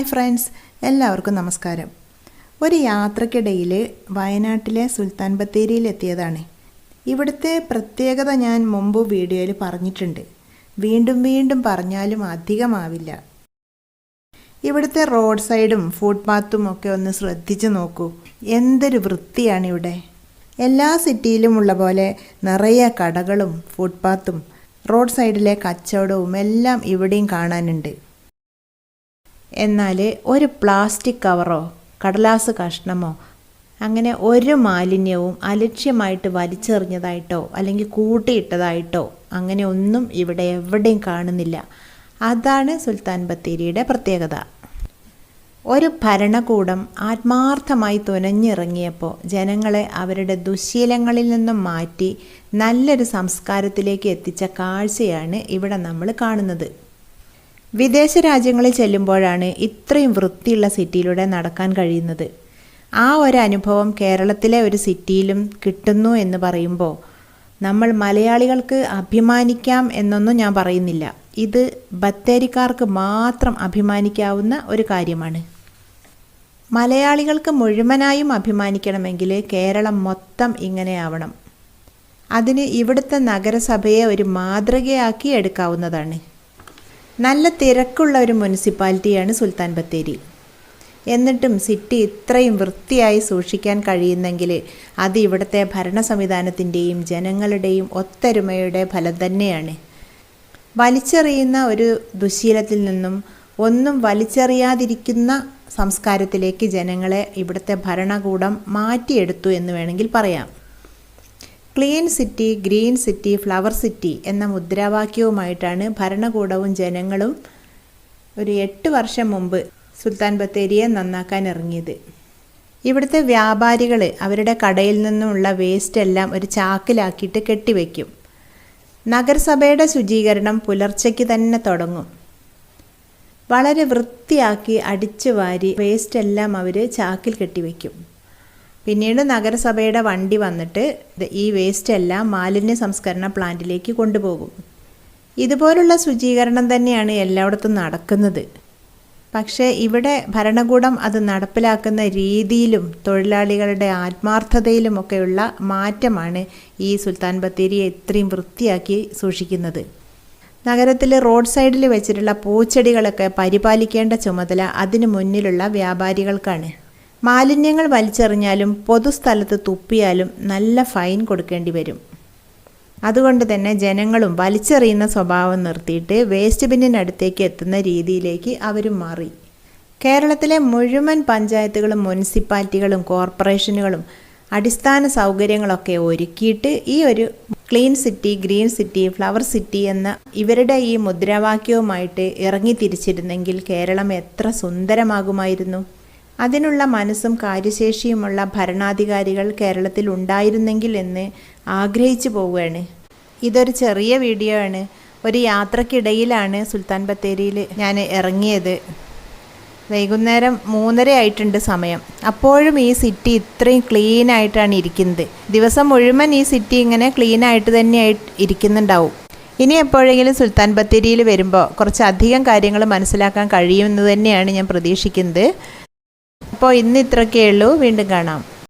Hi friends എല്ലാവർക്കും നമസ്കാരം. ഒരു യാത്രക്കിടയിൽ വയനാട്ടിലെ സുൽത്താൻ ബത്തേരിയിൽ എത്തിയതാണ് ഇവിടുത്തെ പ്രത്യേകത ഞാൻ മുമ്പ് വീഡിയോയിൽ പറഞ്ഞിട്ടുണ്ട്. വീണ്ടും വീണ്ടും പറഞ്ഞാലും അധികമാവില്ല. ഇവിടുത്തെ റോഡ് സൈഡും ഫുട്പാത്തും ഒക്കെ ഒന്ന് ശ്രദ്ധിച്ചു നോക്കൂ. എന്തൊരു വൃത്തിയാണ് ഇവിടെ എല്ലാ സിറ്റിയിലും ഉള്ള പോലെ നിറയെ കടകളും ഫുട്പാത്തും റോഡ് സൈഡിലെ കച്ചവടവും എല്ലാം ഇവിടെയും കാണാനുണ്ട്. എന്നാൽ ഒരു പ്ലാസ്റ്റിക് കവറോ കടലാസ് കഷ്ണമോ അങ്ങനെ ഒരു മാലിന്യവും അലക്ഷ്യമായിട്ട് വലിച്ചെറിഞ്ഞതായിട്ടോ അല്ലെങ്കിൽ കൂട്ടിയിട്ടതായിട്ടോ അങ്ങനെ ഒന്നും ഇവിടെ എവിടെയും കാണുന്നില്ല. അതാണ് സുൽത്താൻ ബത്തേരിയുടെ പ്രത്യേകത. ഒരു ഭരണകൂടം ആത്മാർത്ഥമായി തുനഞ്ഞിറങ്ങിയപ്പോൾ ജനങ്ങളെ അവരുടെ ദുശീലങ്ങളിൽ നിന്നും മാറ്റി നല്ലൊരു സംസ്കാരത്തിലേക്ക് എത്തിച്ച കാഴ്ചയാണ് ഇവിടെ നമ്മൾ കാണുന്നത്. വിദേശ രാജ്യങ്ങളിൽ ചെല്ലുമ്പോഴാണ് ഇത്രയും വൃത്തിയുള്ള സിറ്റിയിലൂടെ നടക്കാൻ കഴിയുന്നത്. ആ ഒരു അനുഭവം കേരളത്തിലെ ഒരു സിറ്റിയിലും കിട്ടുന്നു എന്ന് പറയുമ്പോൾ നമ്മൾ മലയാളികൾക്ക് അഭിമാനിക്കാം എന്നൊന്നും ഞാൻ പറയുന്നില്ല. ഇത് ബത്തേരിക്കാർക്ക് മാത്രം അഭിമാനിക്കാവുന്ന ഒരു കാര്യമാണ്. മലയാളികൾക്ക് മുഴുവനായും അഭിമാനിക്കണമെങ്കിൽ കേരളം മൊത്തം ഇങ്ങനെയാവണം. അതിന് ഇവിടുത്തെ നഗരസഭയെ ഒരു മാതൃകയാക്കി എടുക്കാവുന്നതാണ്. നല്ല തിരക്കുള്ള ഒരു മുനിസിപ്പാലിറ്റിയാണ് സുൽത്താൻ ബത്തേരി. എന്നിട്ടും സിറ്റി ഇത്രയും വൃത്തിയായി സൂക്ഷിക്കാൻ കഴിയുന്നെങ്കിൽ അത് ഇവിടുത്തെ ഭരണ സംവിധാനത്തിന്റെയും ജനങ്ങളുടെയും ഒത്തൊരുമയുടെ ഫലം തന്നെയാണ്. വലിച്ചെറിയുന്ന ഒരു ദുശീലത്തിൽ നിന്നും ഒന്നും വലിച്ചെറിയാതിരിക്കുന്ന സംസ്കാരത്തിലേക്ക് ജനങ്ങളെ ഇവിടുത്തെ ഭരണകൂടം മാറ്റിയെടുത്തു എന്ന് വേണമെങ്കിൽ പറയാം. Clean city green city flower city എന്ന മുദ്രാവാക്യവുമായിട്ടാണ് ഭരണകൂടവും ജനങ്ങളും ഒരു എട്ട് വർഷം മുമ്പ് സുൽത്താൻ ബത്തേരിയെ നന്നാക്കാൻ ഇറങ്ങിയത്. ഇവിടുത്തെ വ്യാപാരികൾ അവരുടെ കടയിൽ നിന്നുള്ള വേസ്റ്റ് എല്ലാം ഒരു ചാക്കിലാക്കിയിട്ട് കെട്ടിവെക്കും. നഗരസഭയുടെ ശുചീകരണം പുലർച്ചയ്ക്ക് തന്നെ തുടങ്ങും. വളരെ വൃത്തിയാക്കി അടിച്ചു വാരി വേസ്റ്റ് എല്ലാം അവർ ചാക്കിൽ കെട്ടിവെക്കും. പിന്നീട് നഗരസഭയുടെ വണ്ടി വന്നിട്ട് ഈ വേസ്റ്റ് എല്ലാം മാലിന്യ സംസ്കരണ പ്ലാന്റിലേക്ക് കൊണ്ടുപോകും. ഇതുപോലുള്ള ശുചീകരണം തന്നെയാണ് എല്ലായിടത്തും നടക്കുന്നത്. പക്ഷേ ഇവിടെ ഭരണകൂടം അത് നടപ്പിലാക്കുന്ന രീതിയിലും തൊഴിലാളികളുടെ ആത്മാർത്ഥതയിലും ഒക്കെയുള്ള മാറ്റമാണ് ഈ സുൽത്താൻ ബത്തേരിയെ ഇത്രയും വൃത്തിയാക്കി സൂക്ഷിക്കുന്നത്. നഗരത്തിൽ റോഡ് സൈഡിൽ വെച്ചിട്ടുള്ള പൂച്ചെടികളൊക്കെ പരിപാലിക്കേണ്ട ചുമതല അതിനു മുന്നിലുള്ള വ്യാപാരികൾക്കാണ്. മാലിന്യങ്ങൾ വലിച്ചെറിഞ്ഞാലും പൊതുസ്ഥലത്ത് തുപ്പിയാലും നല്ല ഫൈൻ കൊടുക്കേണ്ടി വരും. അതുകൊണ്ട് തന്നെ ജനങ്ങളും വലിച്ചെറിയുന്ന സ്വഭാവം നിർത്തിയിട്ട് വേസ്റ്റ് ബിന്നിനടുത്തേക്ക് എത്തുന്ന രീതിയിലേക്ക് അവരും മാറി. കേരളത്തിലെ മുഴുവൻ പഞ്ചായത്തുകളും മുനിസിപ്പാലിറ്റികളും കോർപ്പറേഷനുകളും അടിസ്ഥാന സൗകര്യങ്ങളൊക്കെ ഒരുക്കിയിട്ട് ഈ ഒരു clean city green city flower city എന്ന ഇവരുടെ ഈ മുദ്രാവാക്യവുമായിട്ട് ഇറങ്ങി തിരിച്ചിരുന്നെങ്കിൽ കേരളം എത്ര സുന്ദരമാകുമായിരുന്നു. അതിനുള്ള മനസ്സും കാര്യശേഷിയുമുള്ള ഭരണാധികാരികൾ കേരളത്തിൽ ഉണ്ടായിരുന്നെങ്കിൽ എന്ന് ആഗ്രഹിച്ചു പോവുകയാണ്. ഇതൊരു ചെറിയ വീഡിയോ ആണ്. ഒരു യാത്രക്കിടയിലാണ് സുൽത്താൻ ബത്തേരിയിൽ ഞാൻ ഇറങ്ങിയത്. വൈകുന്നേരം മൂന്നര ആയിട്ടുണ്ട് സമയം. അപ്പോഴും ഈ സിറ്റി ഇത്രയും ക്ലീൻ ആയിട്ടാണ് ഇരിക്കുന്നത്. ദിവസം മുഴുവൻ ഈ സിറ്റി ഇങ്ങനെ ക്ലീൻ ആയിട്ട് തന്നെ ഇരിക്കുന്നുണ്ടാവും. ഇനി എപ്പോഴെങ്കിലും സുൽത്താൻ ബത്തേരിയിൽ വരുമ്പോൾ കുറച്ചധികം കാര്യങ്ങൾ മനസ്സിലാക്കാൻ കഴിയുമെന്ന് തന്നെയാണ് ഞാൻ പ്രതീക്ഷിക്കുന്നത്. അപ്പോൾ ഇന്ന് ഇത്രയൊക്കെയുള്ളൂ വീണ്ടും കാണാം.